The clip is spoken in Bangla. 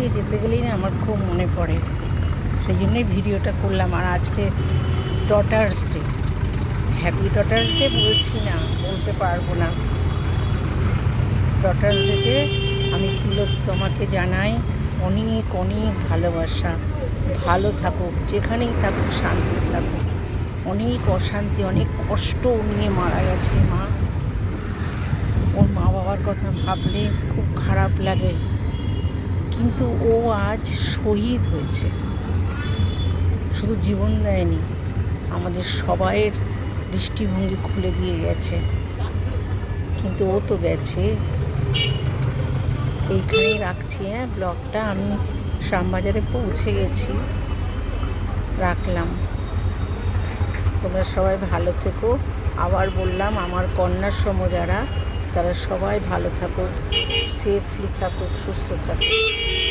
দিয়ে যেতে গেলেই না আমার খুব মনে পড়ে। সেই জন্যই ভিডিওটা করলাম। আর আজকে daughters day happy daughters day বলছি না, বলতে পারব না। ডটার্স ডেতে আমি তোমাকে জানাই, অনেক অনেক ভালোবাসা। ভালো থাকুক, যেখানেই থাকুক, শান্তি থাকুক। অনেক অশান্তি, অনেক কষ্ট নিয়ে মারা গেছে মা। ওর মা বাবার কথা ভাবলে খুব খারাপ লাগে। কিন্তু ও আজ শহীদ হয়েছে। শুধু জীবন দেয়নি, আমাদের সবাইয়ের দৃষ্টিভঙ্গি খুলে দিয়ে গেছে। কিন্তু ও তো গেছে। এইখানেই রাখছি হ্যাঁ ব্লগটা। আমি শ্যামবাজারে পৌঁছে গেছি। রাখলাম। তোমরা সবাই ভালো থেকো। আবার বললাম, আমার কন্যার সম যারা, তারা সবাই ভালো থাকুক সেফলি থাকুক সুস্থ থাকুক